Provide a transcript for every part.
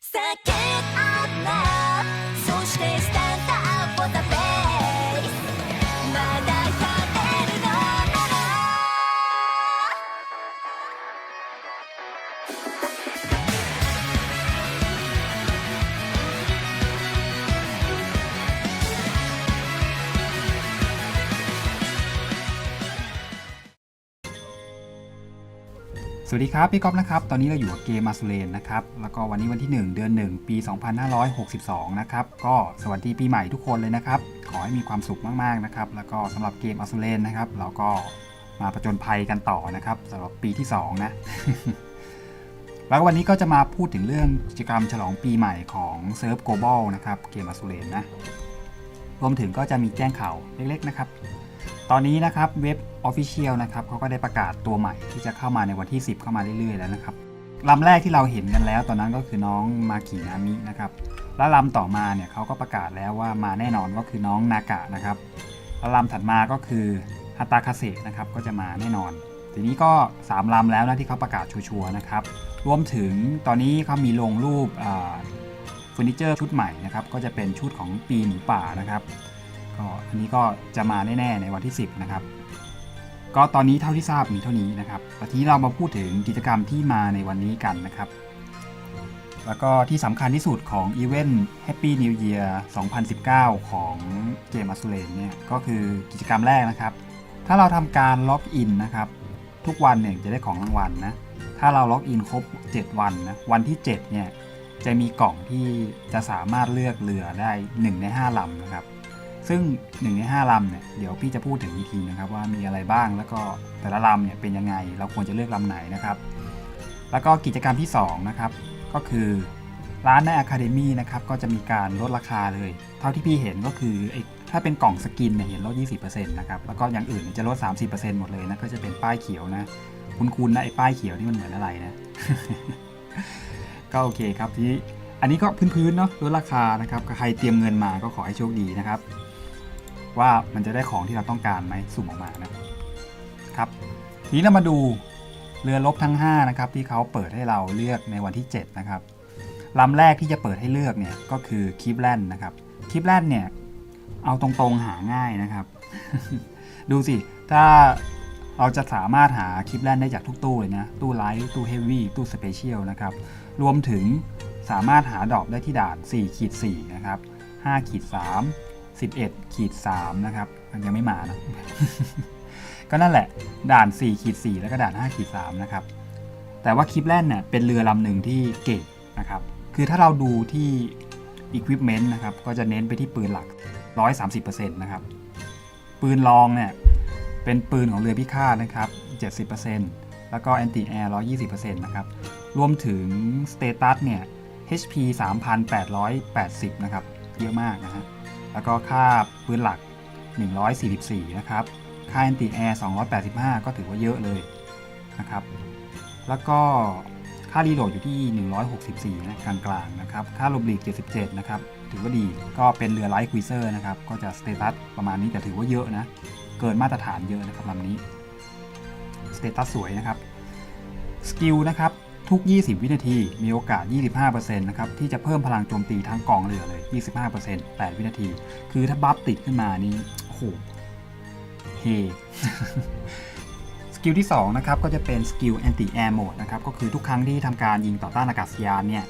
叫あなそして สวัสดีครับ พี่ก๊อฟนะครับ ตอนนี้เราอยู่กับเกมมาสเลนนะครับ แล้วก็วันนี้วันที่ 1 เดือน 1 ปี 2562 นะครับ ก็สวัสดีปีใหม่ทุกคนเลยนะครับ ขอให้มีความสุขมากๆนะครับ แล้วก็สำหรับเกมมาสเลนนะครับ เราก็มาประจนภัยกันต่อนะครับสำหรับปีที่ 2 นะ แล้ววันนี้ก็จะมาพูดถึงเรื่องกิจกรรมฉลองปีใหม่ของเซิร์ฟโกลบอลนะครับ เกมมาสเลนนะ รวมถึงก็จะมีแจ้งข่าวเล็กๆนะครับ ตอนนี้นะครับเว็บ Official นะครับเขาก็ได้ประกาศตัวใหม่ที่จะเข้ามาในวันที่ 10 เข้ามาเรื่อยๆแล้วนะครับลำแรกที่เราเห็นกันแล้ว ตอนนั้นก็คือน้องมากินามินะครับแล้วลำต่อมาเนี่ยเขาก็ประกาศแล้วว่ามาแน่นอนก็คือน้องนากะนะครับแล้วลำถัดมาก็คือฮัตตาคาเซนะครับก็จะมาแน่นอน ทีนี้ก็ 3ลำแล้วนะที่เขาประกาศชัวร์ๆนะครับรวมถึงตอนนี้เขามีลงรูปเฟอร์นิเจอร์ชุดใหม่นะครับก็จะเป็นชุดของปีหมูป่านะครับ ก็อันนี้ก็จะมาแน่ๆในวันที่ 10 นะครับ ก็ตอนนี้เท่าที่ทราบมีเท่านี้นะครับทีนี้เรามาพูดถึงกิจกรรมที่มาในวันนี้กันนะครับ แล้วก็ที่สำคัญที่สุดของอีเวนต์ Happy New Year 2019 ของเกม a ส u เลนเนี่ยก็คือกิจกรรมแรกนะครับ ถ้าเราทำการล็อกอินนะครับทุกวันเนี่ยจะได้ของรางวัลนะถ้าเราล็อกอินครบ 7 วันนะวันที่7เนี่ยจะมีกล่องที่จะสามารถเลือกเรือได้ 1 ใน 5ลำนะครับ ซึ่ง1ใน5ลำเนี่ยเดี๋ยวพี่จะพูดถึงอีกทีนะครับว่ามีอะไรบ้างแล้วก็แต่ละลำเนี่ยเป็นยังไง เราควรจะเลือกลำไหนนะครับ แล้วก็กิจกรรมที่2นะครับก็คือร้านใน Academy นะครับก็จะมีการลดราคาเลย เท่าที่พี่เห็นก็คือไอถ้าเป็นกล่องสกินเนี่ยเห็นลด 20%นะครับแล้วก็อย่างอื่นเนี่ยจะลด 30%หมดเลยนะก็จะเป็นป้ายเขียวนะ คุณๆนะไอ้ป้ายเขียวนี่มันเหมือนอะไรนะ ก็โอเคครับทีนี้อันนี้ก็พื้นๆเนาะลดราคานะครับใครเตรียมเงินมาก็ขอให้โชคดีนะครับ ว่ามันจะได้ของที่เราต้องการไหมสุ่มออกมานะครับทีนี้เรามาดูเรือรบทั้ง5นะครับที่เขาเปิดให้เราเลือกในวันที่ 7 นะครับลำแรกที่จะเปิดให้เลือกเนี่ยก็คือคิปแลนนะครับคิปแลนเนี่ยเอาตรงๆหาง่ายนะครับ ดูสิ ถ้าเราจะสามารถหาคลิปแลนได้จากทุกตู้เลยนะ ตู้ไลท์ตู้เฮฟวี่ตู้สเปเชียลนะครับ รวมถึงสามารถหาดอปได้ที่ด่าน4ขีด4นะครับ5ขีด3 11ขีด3นะครับยังไม่มานะก็นั่นแหละ ด่าน4ขีด4แล้วก็ด่าน5ขีด3นะครับ แต่ว่าคลิปแลนเนี่ยเป็นเรือลำหนึ่งที่เก่งนะครับ คือถ้าเราดูที่ Equipment นะครับ ก็จะเน้นไปที่ปืนหลัก 130%นะครับ ปืนรองเนี่ย เป็นปืนของเรือพิฆาตนะครับ 70%แล้วก็ Anti Air 120%นะครับ รวมถึงสเตตัสเนี่ย HP 3,880 นะครับ เยอะมากนะฮะ แล้วก็ค่าปืนหลัก 144 นะครับ ค่า Anti Air 285 ก็ถือว่าเยอะเลยนะครับ แล้วก็ค่ารีโหลดอยู่ที่ 164 นะกลางๆนะครับ ค่าลมหลีก 77 นะครับ ถือว่าดี ก็เป็นเรือไลท์ควิเซอร์นะครับ ก็จะสเตตัสประมาณนี้แต่ถือว่าเยอะนะ เกินมาตรฐานเยอะนะครับลำนี้ สเตตัสสวยนะครับ สกิลนะครับ ทุก 20 วินาที มีโอกาส 25%นะครับที่จะเพิ่มพลังโจมตีทั้งกองเรือเลย 25% 8 วินาที คือถ้าบัฟติดขึ้นมานี่โอ้โหเฮสกิลที่ 2 นะครับ ก็จะเป็นสกิล anti air mode นะครับ ก็คือทุกครั้งที่ทำการยิงต่อต้านอากาศยานเนี่ย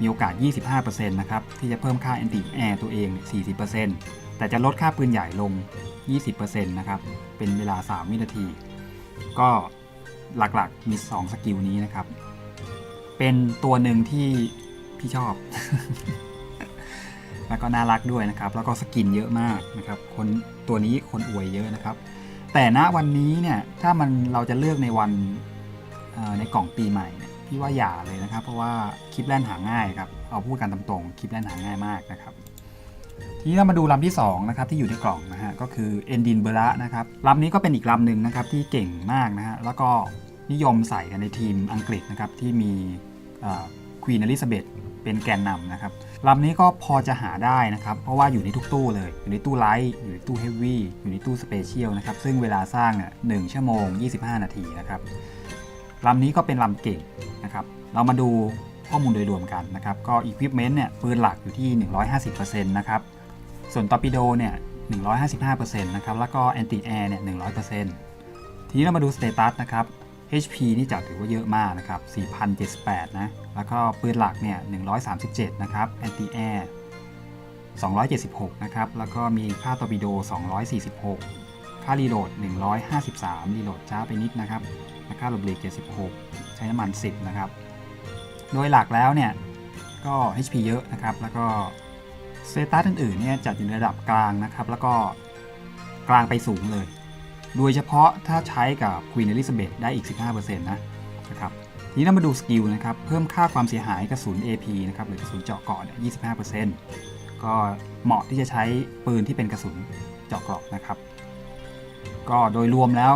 มีโอกาส 25%นะครับ ที่จะเพิ่มค่า anti air ตัวเอง 40%แต่จะลดค่าปืนใหญ่ลง 20%นะครับ เป็นเวลา 3 วินาที ก็หลักๆมี 2 สกิลนี้นะครับ เป็นตัวหนึ่งที่พี่ชอบ แล้วก็น่ารักด้วยนะครับ แล้วก็สกินเยอะมากนะครับ คนตัวนี้คนอวยเยอะนะครับ แต่ณวันนี้เนี่ยถ้ามันเราจะเลือกในวันในกล่องปีใหม่เนี่ยพี่ว่าอย่าเลยนะครับ เพราะว่าคลิปแล่นหาง่ายครับเอาพูดกันตรงๆคลิปแล่นหาง่ายมากนะครับทีนี้เรามาดูลำที่2นะครับที่อยู่ในกล่องนะฮะก็คือเอนดินเบระนะครับลำนี้ก็เป็นอีกลำหนึ่งนะครับที่เก่งมากนะฮะแล้วก็ นิยมใส่กันในทีมอังกฤษนะครับที่มีควีนอลิซาเบธเป็นแกนนำนะครับลำนี้ก็พอจะหาได้นะครับ เพราะว่าอยู่ในทุกตู้เลย อยู่ในตู้ไลท์อยู่ในตู้เฮฟวี่อยู่ในตู้สเปเชียลนะครับซึ่งเวลาสร้างเนี่ยหนึ่งชั่วโมง 25 นาทีนะครับลำนี้ก็เป็นลำเก่งนะครับเรามาดูข้อมูลโดยรวมกันนะครับก็ Equipment เนี่ยปืนหลักอยู่ที่ 150%นะครับส่วนตอร์ปิโดเนี่ย155%นะครับแล้วก็ Anti Air เนี่ย100%ทีนี้เรามาดูสเตตัสนะครับ HP นี่จัดถือว่าเยอะมากนะครับ 4,078 นะ แล้วก็ปืนหลักเนี่ย 137 นะครับ Anti Air 276 นะครับ แล้วก็มีค่าตอร์ปิโด 246 ค่ารีโหลด 153 รีโหลดช้าไปนิดนะครับและค่าหลบหลีก76 ใช้น้ำมัน 10 นะครับ โดยหลักแล้วเนี่ย ก็ HP เยอะนะครับ แล้วก็สเตตัสอื่นๆเนี่ยจัดอยู่ในระดับกลางนะครับ แล้วก็กลางไปสูงเลย โดยเฉพาะถ้าใช้กับ Queen Elizabeth ได้อีก 15%นะนะครับทีนี้เรามาดูสกิลนะครับ เพิ่มค่าความเสียหายกระสุน AP นะครับหรือกระสุนเจาะเกาะเนี่ย25%ก็เหมาะที่จะใช้ปืนที่เป็นกระสุนเจาะเกราะนะครับ ก็โดยรวมแล้ว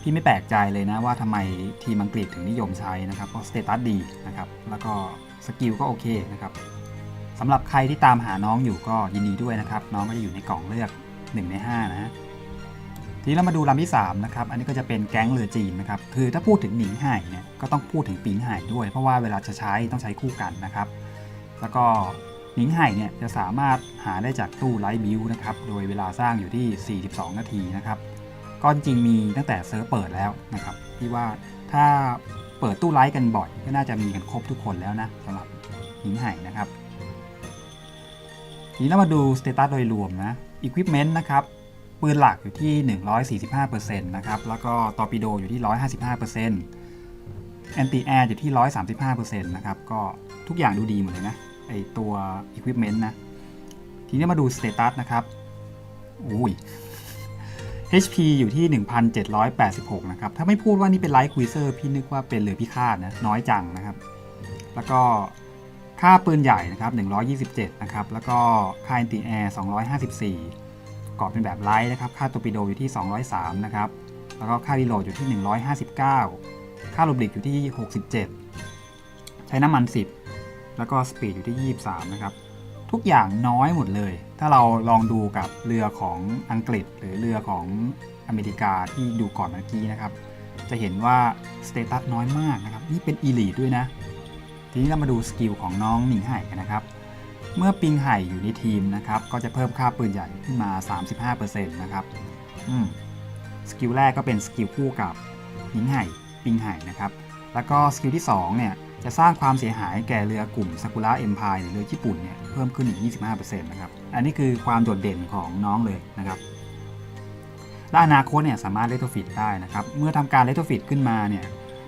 พี่ไม่แปลกใจเลยนะว่าทำไมทีมอังกฤษถึงนิยมใช้นะครับเพราะสเตตัสดีนะครับ แล้วก็สกิลก็โอเคนะครับสำหรับใครที่ตามหาน้องอยู่ก็ยินดีด้วยนะครับ น้องก็จะอยู่ในกล่องเลือก 1 ใน 5 นะฮะ ทีนี้เรามาดูลำที่3นะครับ อันนี้ก็จะเป็นแก๊งเรือจีนนะครับ คือถ้าพูดถึงหนิงไห่เนี่ย ก็ต้องพูดถึงปิงไห่ด้วย เพราะว่าเวลาจะใช้ต้องใช้คู่กันนะครับ แล้วก็หนิงไห่เนี่ยจะสามารถหาได้จากตู้ไลท์บิวนะครับ โดยเวลาสร้างอยู่ที่ 42 นาทีนะครับ ก็จริงมีตั้งแต่เซิร์ฟเปิดแล้วนะครับ ที่ว่าถ้าเปิดตู้ไลท์กันบ่อยก็น่าจะมีกันครบทุกคนแล้วนะสำหรับหญิงไห่นะครับ ทีนี้เรามาดูสเตตัสโดยรวมนะ Equipment นะครับ ปืนหลักอยู่ที่ 145%นะครับ แล้วก็ตอร์ปิโดอยู่ที่ 155% Anti Air อร์อยู่ที่ 135%นะครับ ก็ทุกอย่างดูดีหมดเลยนะ ไอตัว Equipment นะ ทีนี้มาดูสเตตัสนะครับอุ้ย HP อยู่ที่ 1,786 นะครับ ถ้าไม่พูดว่านี่เป็นไลท์ควิเซอร์พี่นึกว่าเป็นเรือพิฆาตนะ น้อยจังนะครับ แล้วก็ค่าปืนใหญ่นะครับ 127 นะครับ แล้วก็ค่า anti air 254 กอบเป็นแบบไลท์นะครับ ค่าตอร์ปิโดอยู่ที่ 203 นะครับ แล้วก็ค่ารีโหลดอยู่ที่ 159 ค่าลบหลีกอยู่ที่ 67 ใช้น้ำมัน 10 แล้วก็สปีดอยู่ที่ 23 นะครับ ทุกอย่างน้อยหมดเลย ถ้าเราลองดูกับเรือของอังกฤษ หรือเรือของอเมริกาที่ดูก่อนเมื่อกี้นะครับ จะเห็นว่าสเตตัสน้อยมากนะครับ นี่เป็นอีลีด้วยนะ ทีนี้เรามาดูสกิลของน้องหนิงไห่กันนะครับ เมื่อปิงไห่อยู่ในทีมนะครับ ก็จะเพิ่มค่าปืนใหญ่ขึ้นมา 35%นะครับสกิลแรกก็เป็นสกิลคู่กับหนิงไห่ปิงไห่นะครับ แล้วก็สกิลที่2เนี่ยจะสร้างความเสียหายแก่เรือกลุ่มซากุระเอ็มพายหรือเรือญี่ปุ่นเนี่ยเพิ่มขึ้นอีก 25%นะครับ อันนี้คือความโดดเด่นของน้องเลยนะครับ และอนาคตเนี่ยสามารถเลโทฟิตได้นะครับ เมื่อทำการเลโทฟิตขึ้นมาเนี่ย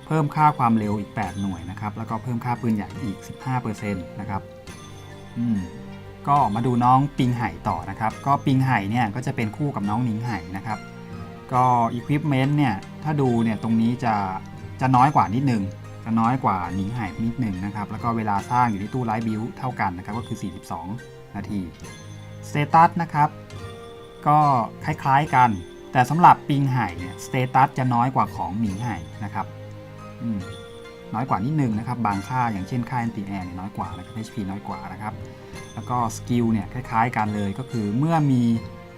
เพิ่มค่าความเร็วอีก 8 หน่วยนะครับ แล้วก็เพิ่มค่าปืนใหญ่อีก 15%นะครับ อืมก็มาดูน้องปิงไห่ต่อนะครับ ก็ปิงไห่เนี่ยก็จะเป็นคู่กับน้องหนิงไห่นะครับ ก็ Equipment เนี่ยถ้าดูเนี่ยตรงนี้จะจะน้อยกว่านิดนึงจะน้อยกว่าหนิงไห่นิดหนึ่งนะครับ แล้วก็เวลาสร้างอยู่ที่ตู้ไลท์บิวเท่ากันนะครับก็คือ 42 นาทีสเตตัสนะครับ ก็คล้ายๆกัน แต่สำหรับปิงไห่เนี่ยสเตตัสจะน้อยกว่าของหนิงไห่นะครับอืม น้อยกว่านิดนึงนะครับ บางค่าอย่างเช่นค่า anti air เนี่ยน้อยกว่านะครับ HP น้อยกว่านะครับ แล้วก็สกิลเนี่ยคล้ายๆกันเลยก็คือเมื่อมี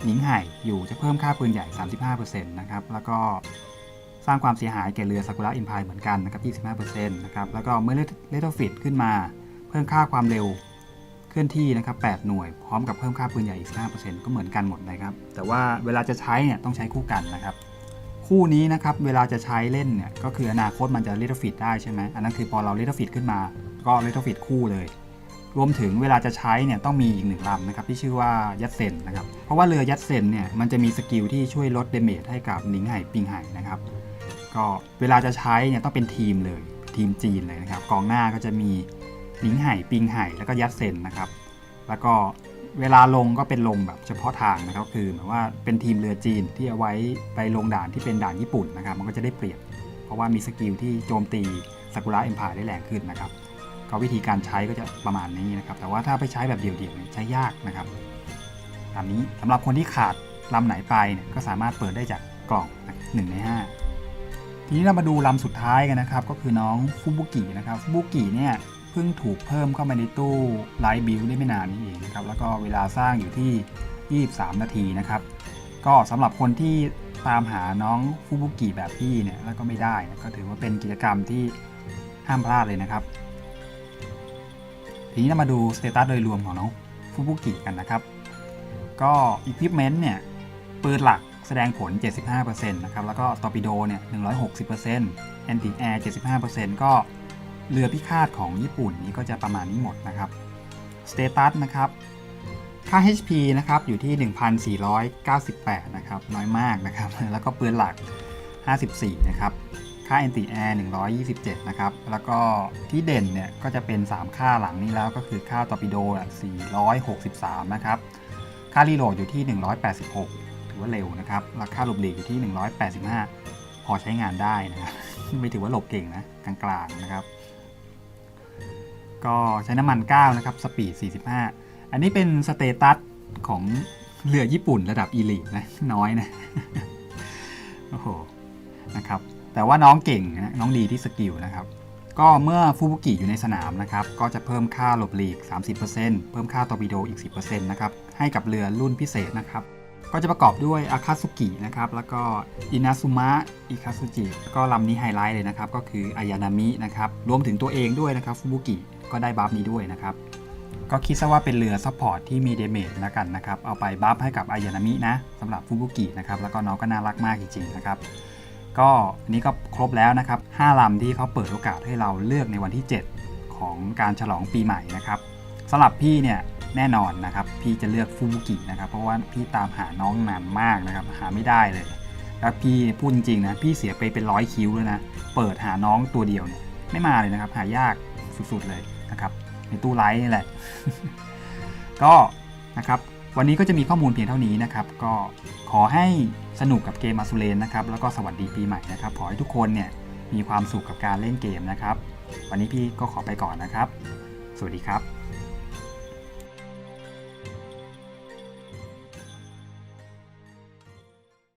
หนิงไห่อยู่จะเพิ่มค่าปืนใหญ่ 35%นะครับ แล้วก็สร้างความเสียหายแก่เรือซากุระอิมพายเหมือนกันนะครับ 25%นะครับ แล้วก็เมื่อเลโทฟิตขึ้นมา เพิ่มค่าความเร็วเคลื่อนที่นะครับ 8 หน่วย พร้อมกับเพิ่มค่าปืนใหญ่อีก 15%ก็เหมือนกันหมดนะครับ แต่ว่าเวลาจะใช้เนี่ยต้องใช้คู่กันนะครับ คู่นี้นะครับเวลาจะใช้เล่นเนี่ยก็คืออนาคตมันจะเลโทฟิตได้ใช่ไหมอันนั้นคือพอเราเลโทฟิตขึ้นมา ก็เลโทฟิตคู่เลย รวมถึงเวลาจะใช้เนี่ยต้องมีอีกหนึ่งลำนะครับที่ชื่อว่ายัดเซนนะครับเพราะว่าเรือยัดเซนเนี่ยมันจะมีสกิลที่ช่วยลดเดเมจให้กับหนิงไห่ปิงไห่นะครับก็เวลาจะใช้เนี่ยต้องเป็นทีมเลย ทีมจีนเลยนะครับกองหน้าก็จะมีหนิงไห่ปิงไห่แล้วก็ยัดเซนนะครับแล้วก็ เวลาลงก็เป็นลงแบบเฉพาะทางนะครับคือหมายว่าเป็นทีมเรือจีนที่เอาไว้ไปลงด่านที่เป็นด่านญี่ปุ่นนะครับ มันก็จะได้เปรียบ เพราะว่ามีสกิลที่โจมตีซากุระเอ็มพายได้แรงขึ้นนะครับ ก็วิธีการใช้ก็จะประมาณนี้นะครับ แต่ว่าถ้าไปใช้แบบเดี่ยวๆใช้ยากนะครับตามนี้สำหรับคนที่ขาดลำไหนไปเนี่ยก็สามารถเปิดได้จากกล่องหนึ่งในห้าทีนี้เรามาดูลำสุดท้ายกันนะครับ ก็คือน้องฟูบุกินะครับฟูบุกิเนี่ย พิ่งถูกเพิ่มเข้ามาในตู้ไลท์บิลได้ไม่นานนี้เองนะครับแล้วก็เวลาสร้างอยู่ที่ 23 นาทีนะครับ ก็สำหรับคนที่ตามหาน้องฟูบุกิแบบพี่เนี่ยแล้วก็ไม่ได้นะก็ถือว่าเป็นกิจกรรมที่ห้ามพลาดเลยนะครับ ทีนี้เรามาดูสเตตัสโดยรวมของน้องฟูบุกิกันนะครับ ก็ Equipment เนี่ยปืนหลักแสดงผล 75%นะครับแล้วก็ตอร์ปิโดเนี่ย 160% Anti Air 75%ก็ เรือพิฆาตของญี่ปุ่นนี้ก็จะประมาณนี้หมดนะครับสเตตัสนะครับ ค่า HP นะครับอยู่ที่ 1,498 นะครับ น้อยมากนะครับ แล้วก็ปืนหลัก 54 นะครับ ค่า Anti Air 127 นะครับ แล้วก็ที่เด่นเนี่ยก็จะเป็น 3 ค่าหลังนี้แล้วก็คือค่าตอร์ปิโดอะ463 นะครับ ค่ารีโหลดอยู่ที่ 186 ถือว่าเร็วนะครับ แล้วค่าหลบหลีกอยู่ที่ 185 พอใช้งานได้นะครับ ไม่ถือว่าหลบเก่งนะ กลางๆนะครับ ก็ใช้น้ำมัน 9 นะครับ สปีด 45 อันนี้เป็นสเตตัสของเรือญี่ปุ่นระดับอีลิทนะ น้อยนะ โอ้โห นะครับ แต่ว่าน้องเก่งนะ น้องดีที่สกิลนะครับ ก็เมื่อฟูบุกิอยู่ในสนามนะครับ ก็จะเพิ่มค่าหลบหลีก 30%เพิ่มค่าตอร์ปิโดอีก 10%นะครับ ให้กับเรือรุ่นพิเศษนะครับ ก็จะประกอบด้วยอาคาสุกินะครับ แล้วก็อินาซุมะ อิคาสุจิ ก็ลำนี้ไฮไลท์เลยนะครับ ก็คืออายานามินะครับ รวมถึงตัวเองด้วยนะครับฟูบุกิ ก็ได้บัฟนี้ด้วยนะครับ ก็คิดซะว่าเป็นเรือซัพพอร์ตที่มีเดเมจแล้วกันนะครับ เอาไปบัฟให้กับอายานามินะสำหรับฟูบุกินะครับ แล้วก็น้องก็น่ารักมากจริงๆนะครับ ก็อันนี้ก็ครบแล้วนะครับ5ลำที่เขาเปิดโอกาสให้เราเลือกในวันที่ 7 ของการฉลองปีใหม่นะครับสำหรับพี่เนี่ยแน่นอนนะครับ พี่จะเลือกฟูบุกินะครับ เพราะว่าพี่ตามหาน้องนานมากนะครับ หาไม่ได้เลย แล้วพี่พูดจริงๆนะพี่เสียไปเป็นร้อยคิวเลยนะ เปิดหาน้องตัวเดียวเนี่ยไม่มาเลยนะครับ หายากสุดๆเลย นะครับในตู้ไลท์นี่แหละ ก็นะครับวันนี้ก็จะมีข้อมูลเพียงเท่านี้นะครับ ก็ขอให้สนุกกับเกมมาสุเลนนะครับแล้วก็สวัสดีปีใหม่นะครับ ขอให้ทุกคนเนี่ยมีความสุขกับการเล่นเกมนะครับ วันนี้พี่ก็ขอไปก่อนนะครับ สวัสดีครับ